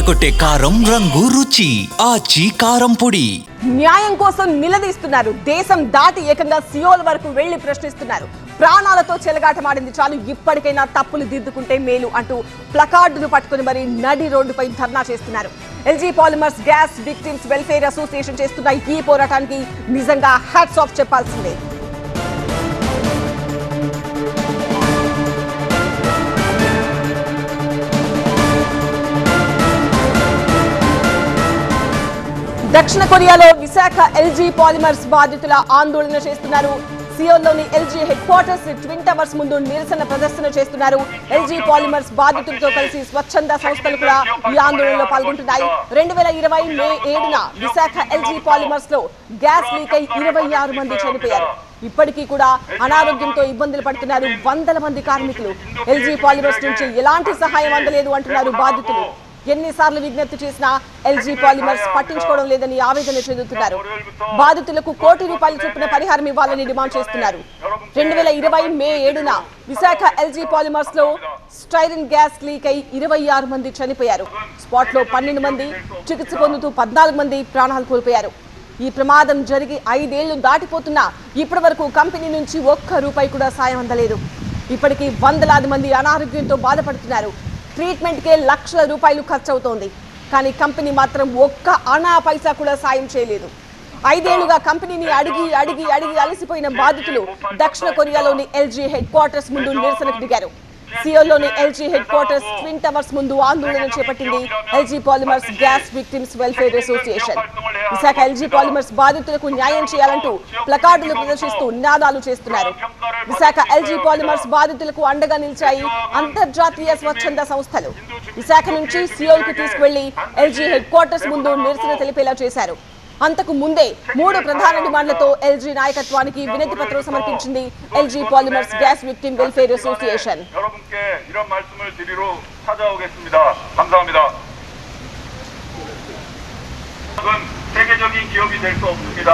అదరగొట్టే కారం రంగు రుచి ఆచి కారం పొడి. న్యాయం కోసం నిలదీస్తున్నారు. దేశం దాటి ఏకంగా సియోల్ వరకు వెళ్ళి ప్రశ్నిస్తున్నారు. ప్రాణాలతో చెలగాటమాడింది చాలు. ఇప్పటికైనా తప్పులు దిద్దుకుంటే మేలు అంటూ ప్లకార్డులు పట్టుకుని మరి నడి రోడ్డుపై ధర్నా చేస్తున్నారు. LG polymers gas victims welfare association చేస్తున్న ఈ పోరాటానికి నిజంగా హ్యాట్స్ ఆఫ్ చెప్పాల్సిందే. దక్షిణ కొరియాలో విశాఖ ఎల్జీ పాలిమర్స్ బాధితుల ఆందోళన చేస్తున్నారు. సియోల్లోని LG headquarters twin towers ముందు నిరసన ప్రదర్శన చేస్తున్నారు. ఎల్జీ పాలిమర్స్ బాధితులతో కలిసి స్వచ్ఛంద సంస్థలు కూడా ఈ ఆందోళనలో పాల్గొంటున్నాయి. రెండు వేల ఇరవై మే ఏడున విశాఖ ఎల్జీ పాలిమర్స్లో గ్యాస్ లీక్ అయి ఇరవై ఆరు మంది చనిపోయారు. ఇప్పటికీ కూడా అనారోగ్యంతో ఇబ్బందులు పడుతున్నారు వందల మంది కార్మికులు. ఎల్జీ పాలిమర్స్ నుంచి ఎలాంటి సహాయం అందలేదు అంటున్నారు బాధితులు. ఎన్నిసార్లు విజ్ఞప్తి చేసినా ఎల్జీ పాలిమర్స్ పట్టించుకోవడం లేదని ఆవేదన చెందుతున్నారు. బాధితులకు కోటి రూపాయల చొప్పున పరిహారం ఇవ్వాలని డిమాండ్ చేస్తున్నారు. రెండు వేల ఇరవై మే ఏడున విశాఖ ఎల్జీ పాలిమర్స్లో స్టైరిన్ గ్యాస్ లీక్ అయి ఇరవై ఆరు మంది చనిపోయారు. స్పాట్లో పన్నెండు మంది చికిత్స పొందుతూ పద్నాలుగు మంది ప్రాణాలు కోల్పోయారు. ఈ ప్రమాదం జరిగి ఐదేళ్ళు దాటిపోతున్నా ఇప్పటి వరకు కంపెనీ నుంచి ఒక్క రూపాయి కూడా సాయం అందలేదు. ఇప్పటికీ వందలాది మంది అనారోగ్యంతో బాధపడుతున్నారు. ట్రీట్మెంట్కే లక్షల రూపాయలు ఖర్చవుతోంది. కానీ కంపెనీ మాత్రం ఒక్క అనా పైసా కూడా సాయం చేయలేదు. ఐదేళ్ళుగా కంపెనీని అడిగి అడిగి అడిగి అలసిపోయిన బాధితులు దక్షిణ కొరియాలోని ఎల్జీ హెడ్ క్వార్టర్స్ ముందు నిరసనకు దిగారు. సియోల్లోని LG headquarters twin towers ముందు ఆందోళన చేపట్టింది LG polymers gas victims welfare association Visakha LG polymers బాధితులకు న్యాయం చేయాలంటూ ప్లకార్డులు ప్రదర్శిస్తూ నినాదాలు చేస్తున్నారు. విశాఖ ఎల్జీ పాలిమర్స్ బాధితులకు అండగా నిలిచాయి అంతర్జాతీయ స్వచ్ఛంద సంస్థలు. విశాఖ నుంచి సియోల్కు తీసుకువెళ్ళి ఎల్జీ హెడ్ క్వార్టర్స్ ముందు నిరసన తెలిపేలా చేశారు. అంతకు ముందే మూడు ప్రధాన డిమాండ్లతో ఎల్జీ నాయకత్వానికి వినతి పత్రం సమర్పించింది LG polymers gas victim welfare association 여러분께 이런 말씀을 드리러 찾아오겠습니다. 감사합니다. 은 세계적인 기업이 될 수 없습니다.